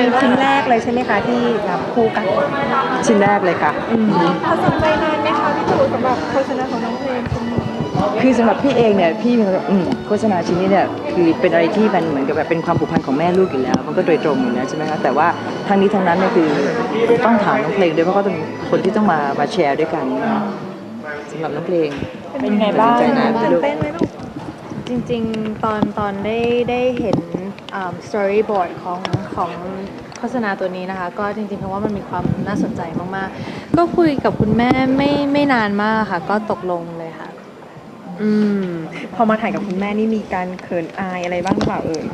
ชิ้นแรกเลยชิ้นแรกเลยใช่ไหมคะที่รับคู่กันชิ้นแรกเลยค่ะเขาสนใจนานไหมคะพี่ตู่สำหรับโฆษณาของน้องเพลงชิ้นนี้คือสำหรับพี่เองเนี่ยพี่มีความแบบอืมโฆษณาชิ้นนี้เนี่ยคือเป็นอะไรที่มันเหมือนกับแบบเป็นความผูกพันของแม่ลูกอยู่แล้ว มันก็โดยตรงอยู่แล้วใช่ไหมคะแต่ว่าทั้งนี้ทั้งนั้นเนี่ยคือต้องถามน้องเพลงด้วยเพราะเขาเป็นคนที่ต้องมามาแชร์ด้วยกันนะคะสำหรับน้องเพลงเป็นไงบ้างตัดสินใจนานไหมตื่ลูนกเต้นไหมลูก จริงๆ ตอนตอนได้ได้เห็นสตอรี่บอร์ดของของโฆษณาตัวนี้นะคะ ก็จริงๆเพราะว่ามันมีความน่าสนใจมากๆ ก็คุยกับคุณแม่ไม่ไม่นานมากค่ะ ก็ตกลงเลยค่ะ อืม พอมาถ่ายกับคุณแม่นี่มีการเขินอายอะไรบ้างหรือเปล่าเอ่ย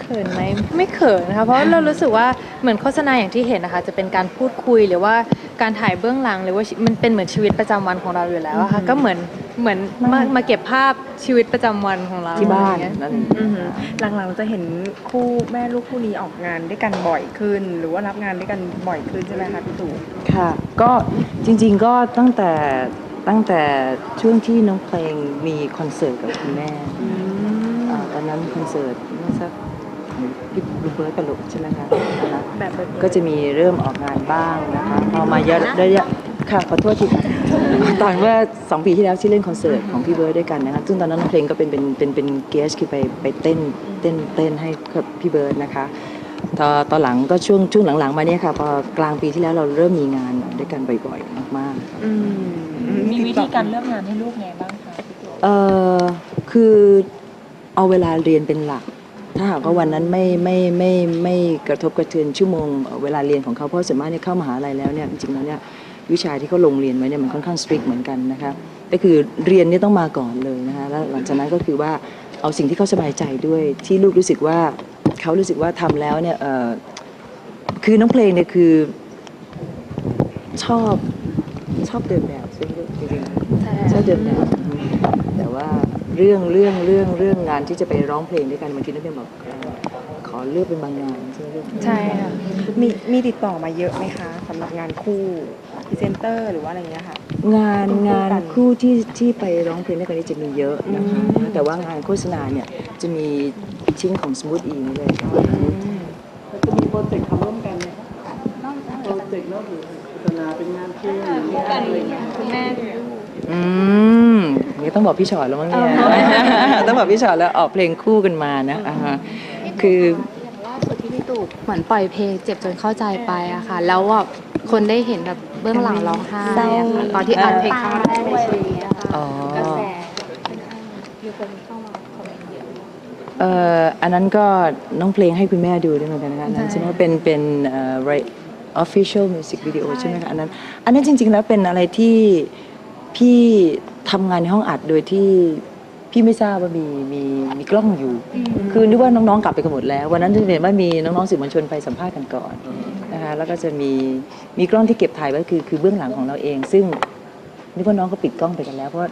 เขินไหมไม่เขินนะคะเพราะเรารู้สึกว่าเหมือนโฆษณาอย่างที่เห็นนะคะ จะเป็นการพูดคุยหรือว่าการถ่ายเบื้องหลังหรือว่ามันเป็นเหมือนชีวิตประจำวันของเราอยู่แล้วอะค่ะก็เหมือน เหมือนมามาเก็บภาพชีวิตประจำวันของเราที่บ้าน อะไรอย่งเงี้ยนั่นอือหือหลังๆเราจะเห็นคู่แม่ลูกคู่นี้ออกงานด้วยกันบ่อยขึ้น หรือว่ารับงานด้วยกันบ่อยขึ้นใช่ไหมคะพี่ตู่ค่ะ ก็จริงๆก็ตั้งแต่ตั้งแต่ช่วงที่น้องเพลงมีคอนเสิร์ตกับคุณแม่อ่าตอนนั้นคอนเสิร์ตเมื่อสักพี่ลูเบิร์ตกับลูกใช่ไหมคะนะคะแบบเบิร์ดก็จะมีเริ่มออกงานบ้างนะคะ พอมาเยอะระยะ ค่ะ ขอโทษทีค่ะตอนเมื่อสองปีที่แล้วที่เล่นคอนเสิร์ตของพี่เบิร์ดด้วยกันนะคะซึ่งตอนนั้นน้องเพลงก็เป็นเป็นเป็นเป็นเกสคือไปไปเต้นเต้นเต้นให้กับพี่เบิร์ดนะคะตอนตอนหลังก็ช่วงช่วงหลังๆมาเนี้ค่ะพอกลางปีที่แล้วเราเริ่มมีงานด้วยกันบ่อยๆมากๆอืมมีวิธีการเลือกงานให้ลูกไงบ้างคะเอ่อคือเอาเวลาเรียนเป็นหลัก ถ้าหากว่าวันนั้นไม่ไม่ไม่ไม่กระทบกระเทือนชั่วโมงเอ่อเวลาเรียนของเขาเพราะส่วนมากเนี่ยเข้ามหาลัยแล้วเนี่ยจริงๆแล้วเนี่ย วิชาที่เขาลงเรียนไว้เนี่ยมันค่อนข้างสตริกเหมือนกันนะคะก็คือเรียนเนี่ยต้องมาก่อนเลยนะคะแล้วหลังจากนั้นก็คือว่าเอาสิ่งที่เขาสบายใจด้วยที่ลูกรู้สึกว่าเขารู้สึกว่าทำแล้วเนี่ยเอ่อคือน้องเพลงเนี่ยคือชอบชอบเดินแบบใช่ไหมลูกจริงๆชอบเดินแบบแต่ว่าเรื่องเรื่องเรื่องเรื่องงานที่จะไปร้องเพลงด้วยกันบางทีนักเรียนบอกเอ่อขอเลือกเป็นบางงานใช่ไหมลูกใช่ค่ะมีมีติดต่อมาเยอะไหมคะสำหรับงานคู่พ รีเซนเตอร์หรือว่าอะไรเงี้ยค่ะ งานคู่กันงานคู่ที่ที่ไปร้องเพลงด้วยกันนี่จะมีเยอะนะคะอืม แต่ว่างานโฆษณาเนี่ยจะมีชิ้นของสมูทอีนี่เลยจะมีโปรเจกต์ทำร่วมกันไหมครับโปรเจกต์นอกหรือโฆษณาเป็นงานเพลงหรือว่าอะไรอย่างเงี้ยคุณแม่อืมนี่ต้องบอกพี่ชอตแล้วมั้งเนี่ย ต้องบอกพี่ชอตแล้วออกเพลงคู่กันมานะอ่าฮะคือ อย่างล่าสุดที่พี่ตู่เหมือนปล่อยเพลงเจ็บจนเข้าใจไปอะค่ะ แล้วแบบ คนได้เห็นแบบเบื้องหลังร้องไห้อะค่ะตอนที่อัดเพลงครั้งแรกในชีวิตอะค่ะอ๋อ กระแสค่อนข้างมีคนเข้ามาคอมเมนต์เยอะ เอ่ออันนั้นก็น้องเพลงให้คุณแม่ดูด้วยเหมือนกันนะคะอันนั้นใช่ไหมเป็นเป็นเอ่อ right official music video ใช่ไหมคะอันนั้นอันนั้นจริง ๆ แล้วเป็นอะไรที่พี่ทำงานในห้องอัดโดยที่พี่ไม่ทราบว่ามีมีมีกล้องอยู่ คือนึกว่าน้องๆกลับไปกันหมดแล้ว วันนั้นจะเห็นว่ามีน้องๆสื่อมวลชนไปสัมภาษณ์กันก่อนนะคะ แล้วก็จะมีมีกล้องที่เก็บถ่ายไว้คือคือเบื้องหลังของเราเอง ซึ่งนึกว่าน้องก็ปิดกล้องไปกันแล้วเพราะ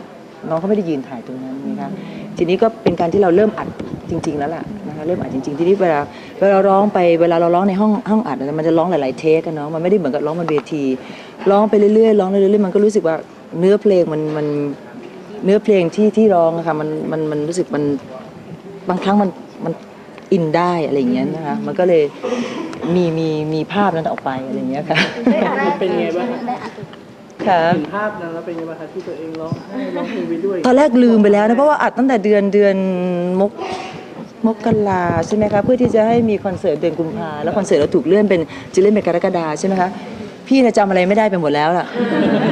น้องเขาไม่ได้ยืนถ่ายตรงนั้นนะคะทีนี้ก็เป็นการที่เราเริ่มอัดจริง ๆ แล้วล่ะนะคะเริ่มอัดจริง ๆ ทีนี้เวลาเวลาเราร้องไปเวลาเราร้องในห้องห้องอัดมันจะร้องหลายๆเทคกันเนาะมันไม่ได้เหมือนกับร้องบนเวทีร้องไปเรื่อยๆร้องเรื่อยๆมันก็รู้สึกว่าเนื้อเพลงมันมันเนื้อเพลงที่ที่ร้องอะค่ะมันมันมันรู้สึกมันบางครั้งมันมันอินได้อะไรอย่างเงี้ยนะคะมันก็เลย มีมีมีภาพนั้นออกไปอะไรอย่างเงี้ยค่ะเป็นไงบ้างคะค่ะเห็นภาพนั้นแล้วเป็นไงบ้างคะที่ตัวเองร้องไห้ร้องเพลงไปด้วยตอนแรกลืมไปแล้วนะเพราะว่าอัดตั้งแต่เดือนเดือนมกมกลาใช่ไหมคะเพื่อที่จะให้มีคอนเสิร์ตเดือนกุมภาแล้วคอนเสิร์ตเราถูกเลื่อนเป็นจะเล่นเป็นกรกฎาใช่ไหมคะ พี่นะจำอะไรไม่ได้ไปหมดแล้วล่ะ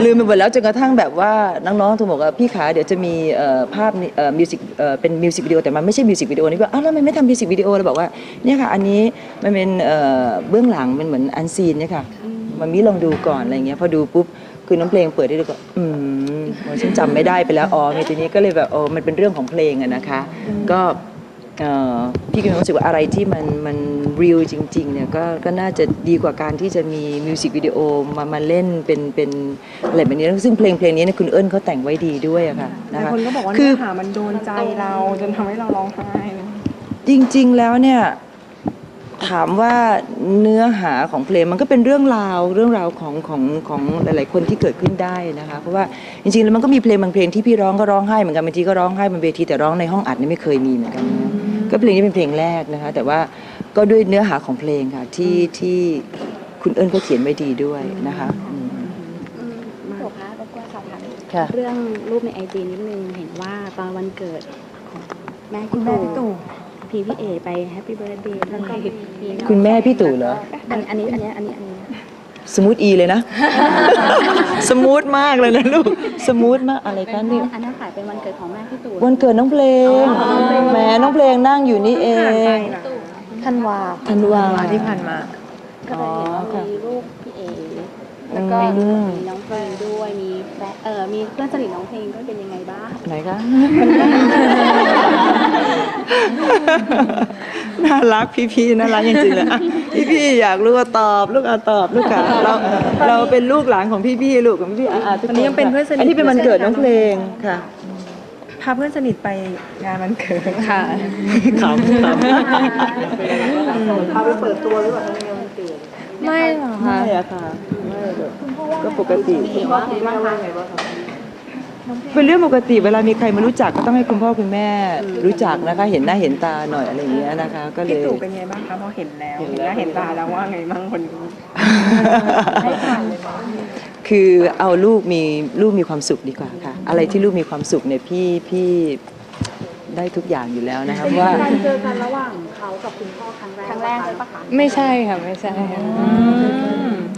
ลืมไปหมดแล้วจนกระทั่งแบบว่าน้องๆโทรบอกว่าพี่ขาเดี๋ยวจะมีเอ่อภาพนี่เอ่อมิวสิกเอ่อเป็นมิวสิกวิดีโอแต่มันไม่ใช่มิวสิกวิดีโอนี่ว่าอ้าวแล้วทำไมไม่ทำมิวสิกวิดีโอเราบอกว่าเนี่ยค่ะอันนี้มันเป็นเอ่อเบื้องหลังมันเหมือนอันซีนเนี่ยค่ะมันมีลองดูก่อนอะไรเงี้ยพอดูปุ๊บคือน้องเพลงเปิดได้ดูก็อืมโอ้ยฉันจำไม่ได้ไปแล้วอ๋อในทีนี้ก็เลยแบบโอ้มันเป็นเรื่องของเพลงอะนะคะ ก็ พี่ก็มีความรู้สึกว่าอะไรที่มันมันรีลจริงๆเนี่ยก็ก็น่าจะดีกว่าการที่จะมีมิวสิกวิดีโอมามาเล่นเป็นเป็นอะไรแบบนี้ซึ่งเพลงเพลงนี้เนยคุณเอิญเขาแต่งไว้ดีด้วยอะค่ะหนะลายคะคนก็บอกว่าคืเนื้ออหามันโดนใจเราจนทำให้เราร้องไห้เลยจริง ๆแล้วเนี่ยถามว่าเนื้อหาของเพลงมันก็เป็นเรื่องราวเรื่องราวของของของหลาย ๆ คนที่เกิดขึ้นได้นะคะเพราะว่าจริงๆแล้วมันก็มีเพลงบางเพลงที่พี่ร้องก็ร้องไห้เหมือนกันบางทีก็ร้องไห้บนเวทีแต่ร้องในห้องอัดนี่ไม่เคยมีเหมือนกันนะ ก็เพลงนี้เป็นเพลงแรกนะคะ แต่ว่าก็ด้วยเนื้อหาของเพลงค่ะ ที่ที่คุณเอิญก็เขียนไว้ดีด้วยนะคะอืมพี่โตคะรบกวนสอบถามค่ะ เรื่องรูปในไอจีนิดนึง เห็นว่าตอนวันเกิดของแม่คุพี่ณแม่พี่ตู่ตู่พีพี่เอไปแฮปปี้เบิร์ดเดย์แล้วก็มีคุณแม่พี่ตู่เหรอ อันอันนี้อันนี้อันนี้อันนี้ สมูทอีเลยนะ สมูทมากเลยนะลูก สมูทมากอะไรกันนี่อันนั้นขายเป็นวันเกิดของแม่พี่ตู่วันเกิดน้องเพลงแหมน้องเพลงนั่งอยู่นี่เองท่านวาธันวาที่ผ่านมาก็เลยเห็นว่าอ๋อค่ะมีรูปพี่เอแล้วก็อืมมีน้องเพลงด้วยมีแฟนเออมีเพื่อนสนิทน้องเพลงก็เป็นยังไงบ้างไหนคะ น่ารักพี่ๆน่ารักจริงๆเลยอะพี่ๆอยากรู้ว่าตอบลูกอาตอบลูกค่ะเราเราเป็นลูกหลานของพี่ๆลูกของพี่ๆอะทุกคอันนี้ยังเป็นเพื่อนสนิท อันนี้เป็นวันเกิดน้องเพลงค่ะ พาเพื่อนสนิทไปงานวันเกิดค่ะ ขำขำพาไปเปิดตัวหรือเปล่าทำไมวันเกิดไม่หรอกค่ะไม่อะค่ะไม่หรอกก็ปกติเห็นว่าคุณแม่ว่า เป็นเรื่องปกติเวลามีใครมารู้จักก็ต้องให้คุณพ่อคุณแม่รู้จักนะคะ เห็นหน้าเห็นตาหน่อยอะไรอย่างเงี้ยนะคะ ก็เลพี่ย ตู่เป็นไงบ้างคะพอเห็นแล้ว เห็เห็นนแล้แล้ววเห็นตาแล้วว่าไงบ้างคนนี้ให้ผ่านเลยไหมคือเอาลูกมีลูกมีความสุขดีกว่าค่ะ อะไรที่ลูกมีความสุขเนี่ยพี่พี่ได้ทุกอย่างอยู่แล้วนะคะเพราะว่า การเจอกันระหว่างเขากับคุณพ่อครั้งแรกครั้งแรกเลยปะคะไม่ใช่ค่ะ ไม่ใช่ค่ะ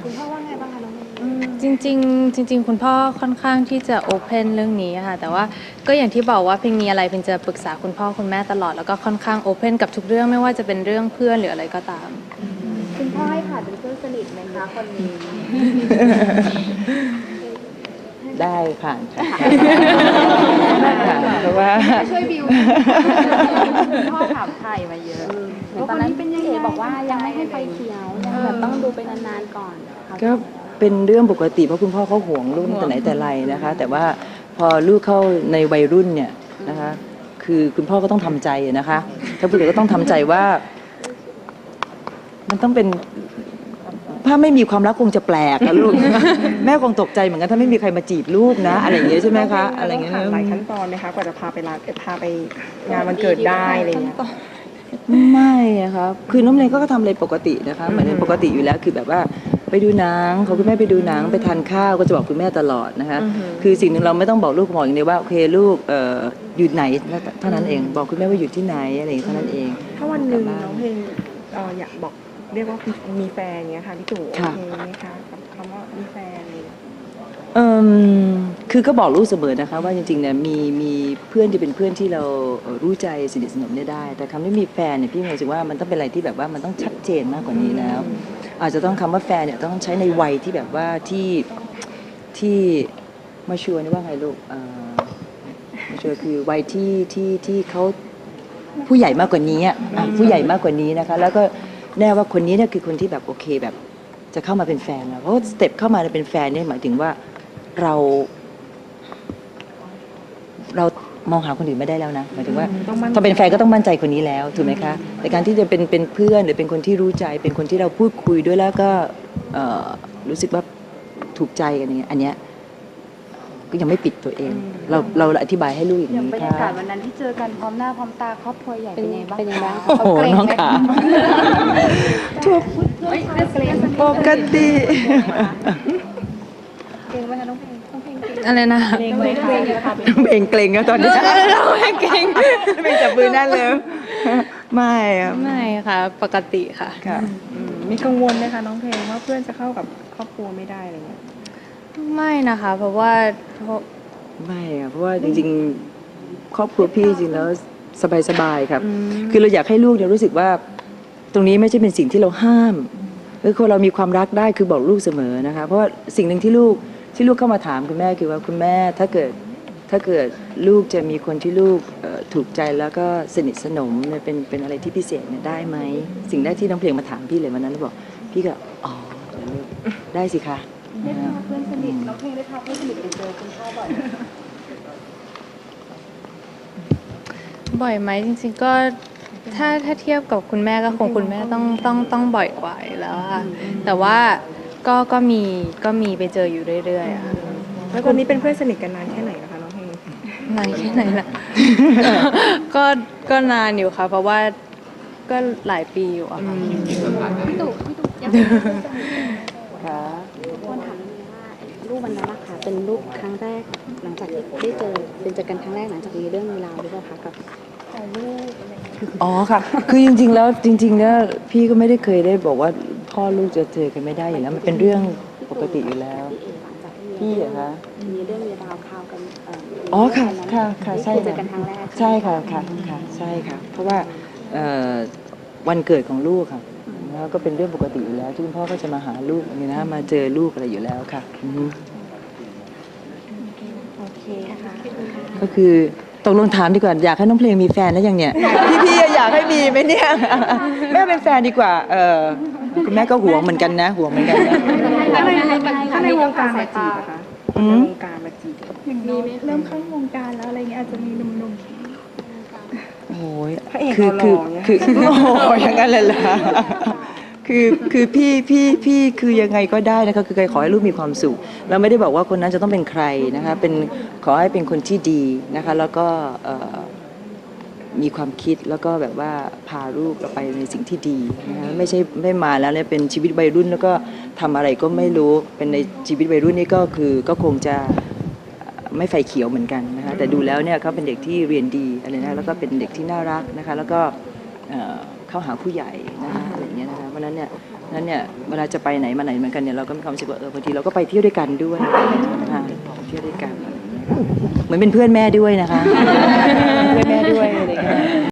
คุณพ่อว่าไงบ้างคะน้องเพลง จริงๆ จริง ๆ คุณพ่อค่อนข้างที่จะโอเพนเรื่องนี้ค่ะแต่ว่าก็อย่างที่บอกว่าเพลงมีอะไรเพลงจะปรึกษาคุณพ่อคุณแม่ตลอดแล้วก็ค่อนข้างโอเพนกับทุกเรื่องไม่ว่าจะเป็นเรื่องเพื่อนหรืออะไรก็ตาม คุณพ่อให้ผ่านเป็นเพื่อนสนิทไหมคะคนนี้ ได้ผ่านค่ะค่ะเพราะว่า ช่วยบิวคุณพ่อถามไทยมาเยอะเหมือนตอนนั้นเป็นยังไงบอกว่ายังไม่ให้ไฟเขียวยังแบบต้องดูไปนานๆก่อนค่ะ ก็ เป็นเรื่องปกติเพราะคุณพ่อเขาห่วงลูกตั้งแต่ไหนแต่ไรนะคะ แต่ว่าพอลูกเข้าในวัยรุ่นเนี่ยนะคะ คือคุณพ่อก็ต้องทำใจนะคะถ้าพูดถึงก็ต้องทำใจว่า มันต้องเป็นถ้าไม่มีความรักคงจะแปลกนะลูก แม่คงตกใจเหมือนกันถ้าไม่มีใครมาจีบลูกนะ อะไรอย่างเงี้ยใช่ไหมคะอะไรอย่างเงี้ยผ่านหลายขั้นตอนไหมคะกว่าจะพาไปร้านเอ่อพาไปงานวันเกิดได้อะไรเงี้ยไม่อะครับ คือน้องเลนก็ทำอะไรปกตินะคะเหมือนในปกติอยู่แล้วคือแบบว่า ไปดูหนังขอคุณแม่ไปดูหนังไปทานข้าวก็จะบอกคุณแม่ตลอดนะคะคือสิ่งหนึ่งเราไม่ต้องบอกลูกบอกอย่างเดียวว่าโอเคลูกเอ่ออยู่ไหนเท่านั้นเองบอกคุณแม่ว่าอยู่ที่ไหนอะไรอย่างเงี้ยเท่านั้นเอง ถ้าวันหนึ่งน้องเพลงเอ่ออยากบอกเรียกว่ามีแฟนเงี้ยค่ะพี่ตู่โอค่ะเคไหมคะกับคำว่ามีแฟนอะไรเงี้ยเอมคือก็บอกลูกเสมอนะคะ ว่าจริงๆเนี่ยมีมีเพื่อนที่เป็นเพื่อนที่เราเอ่อรู้ใจสนิทสนมเนี่ยได้ แต่คำที่มีแฟนเนี่ยพี่รู้สึกว่ามันต้องเป็นอะไรที่แบบว่ามันต้องชัดเจนมากกว่านี้แล้ว อาจจะต้องคำว่าแฟนเนี่ยต้องใช้ในวัยที่แบบว่าที่ที่มาชัวร์นี่ว่าไงลูกมาชัวร์คือวัยที่ที่ที่เขาผู้ใหญ่มากกว่านี้อะอะผู้ใหญ่มากกว่านี้นะคะ แล้วก็แน่ว่าคนนี้เนี่ยคือคนที่แบบโอเคแบบจะเข้ามาเป็นแฟนแล้วเพราะว่าสเต็ปเข้ามาเป็นแฟนเนี่ยหมายถึงว่าเราเรา มองหาคนอื่นไม่ได้แล้วนะหมายถึงว่าต้องมั่นถ้าเป็นแฟนก็ต้องมั่นใจคนนี้แล้วถูกไหมคะแต่การที่จะเป็นเป็นเพื่อนหรือเป็นคนที่รู้ใจ เป็นคนที่เราพูดคุยด้วยแล้วก็เอ่อรู้สึกว่าถูกใจกันอย่างเงี้ยอันเนี้ยก็ยังไม่ปิดตัวเอง เราเราอธิบายให้ลูกอย่างอย่างนี้บรรยากาค่ะ ศวันนั้นที่เจอกันพร้อมหน้าพร้อมตาครอบครัวใหญ่เป็นยังไงบ้างเป็นยังไงบ้าง โอ้โหน้องขาทุกเกรงปกติ เกรงไหมคะน้องเพลงน้ องเพลงเกรงอะไรนะเกรงไหมคะเกรงค่ะน้องเองเกรงนะตอนนี้น้องเองเกรงน้องเองจับมือแน่นเลยไม่อะไม่ค่ะ ปกติค่ะค่ะอืมมีกังวลไหมคะน้องเพลงว่าเพื่อนจะเข้ากับครอบครัวไม่ได้อะไรเงี้ยไม่นะคะ เพราะว่าเพราะไม่อะเพราะว่าจริงๆ ครอบครัวพี่จริงแล้วสบายๆครับ คือเราอยากให้ลูกเนี่ยรู้สึกว่า ตรงนี้ไม่ใช่เป็นสิ่งที่เราห้ามคือคนเรามีความรักได้คือบอกลูกเสมอนะคะ เพราะว่าสิ่งหนึ่งที่ลูก ที่ลูกเข้ามาถามคุณแม่คือว่าคุณแม่ถ้าเกิดถ้าเกิดลูกจะมีคนที่ลูกเอ่อถูกใจแล้วก็สนิทสนมเนี่ยเป็นเป็นอะไรที่พิเศษเนี่ยได้ไหมสิ่งแรกที่น้องเพลงมาถามพี่เลยวันนั้นแล้วบอกพี่ก็อ๋อเดี๋ยวลูกได้สิคะได้พาเพื่อนสนิทน้องเพลงได้พาเพื่อนสนิทไปเจอคุณพ่อบ่อยไหมบ่อยไหมจริง ๆ ก็ถ้าถ้าเทียบกับคุณแม่ก็คงคุณแม่ต้องต้องต้องบ่อยกว่าอยู่แล้วค่ะแต่ว่า ก็ก็มีก็มีไปเจออยู่เรื่อยๆอะค่ะแล้วคนนี้เป็นเพื่อนสนิทกันนานแค่ไหนนะคะน้องเพลงนานแค่ไหนล่ะ ก็ก็นานอยู่ค่ะ เพราะว่าก็หลายปีอยู่อะค่ะพี่ตู่พี่ตู่อยากค่ะคนถามนิดนึงว่าไอ้รูปวันนั้นนะคะเป็นรูปครั้งแรก หลังจากที่ได้เจอเป็นเจอกันครั้งแรกหลังจากมีเรื่องมีราวหรือเปล่าคะกับถ่ายรูปอะไรอย่างเงี้ยอ๋อค่ะ คือจริง ๆ แล้วจริงๆแล้วพี่ก็ไม่ได้เคยได้บอกว่า พ่อลูกจะเจอกันไม่ได้อยู่แล้วมันเป็นเรื่องปกติอยู่แล้วพี่เอ๋หลังจากที่มีพี่เหรอคะมีเรื่องมีราวข่าวกันเอ๋อค่ะวันนั้นค่ะค่ะใช่นี่อเจอค่ะกันครั้งแรกใช่ค่ะค่ะค่ะใช่ค่ะ เพราะว่าเอ่อวันเกิดของลูกค่ะแล้วก็เป็นเรื่องปกติอยู่แล้วที่คุณพ่อก็จะมาหาลูกนี่นะมาเจอลูกอะไรอยู่แล้วค่ะอือฮึโอเคค่ะก็คือตกลงถามดีกว่าอยากให้น้องเพลงมีแฟนนะยังเนี่ยพี่ๆอยากให้มีไหมเนี่ย แม่เป็นแฟนดีกว่า เออคุณแม่ก็หวงเหมือนกันนะหวงเหมือนกันนะถ้าในถ้าในวงการมาจีบอะคะอืในมวงการมาจีบมีไหมเริ่มเข้าวงการแล้วอะไรเงี้ยอาจจะมีหนุ่มโอ้ยพระเอกคือหล่คืออๆเนี่ยคือโอ้ยอย่างนั้นเลยล่ะคือคือพี่พี่พี่คือยังไงก็ได้นะคะคือใครขอให้ลูกมีความสุขเราไม่ได้บอกว่าคนนั้นจะต้องเป็นใครนะคะเป็นขอให้เป็นคนที่ดีนะคะ แล้วก็เอ่อ มีความคิดแล้วก็แบบว่าพาลูกเราไปในสิ่งที่ดีนะคะไม่ใช่ไม่มาแล้วเนี่ยเป็นชีวิตวัยรุ่นแล้วก็ทำอะไรก็ไม่รู้เป็นในชีวิตวัยรุ่นนี่ก็คือก็คงจะไม่ไฟเขียวเหมือนกันนะคะแต่ดูแล้วเนี่ยเขาเป็นเด็กที่เรียนดีอะไรนะแล้วก็เป็นเด็กที่น่ารักนะคะแล้วก็เข้าหาผู้ใหญ่นะคะอะไรเงี้ยนะคะเพราะฉะนั้นเนี่ยนั้นเนี่ยเวลาจะไปไหนมาไหนเหมือนกันเนี่ยเราก็มีความรู้สึกว่าเออบางทีเราก็ไปเที่ยวด้วยกันด้วยนะคะไปเที่ยวด้วยกัน เงี้ยค่ะเหมือนเป็นเพื่อนแม่ด้วยนะคะ เพื่อนแม่ด้วยอะไรอย่างเงี้ย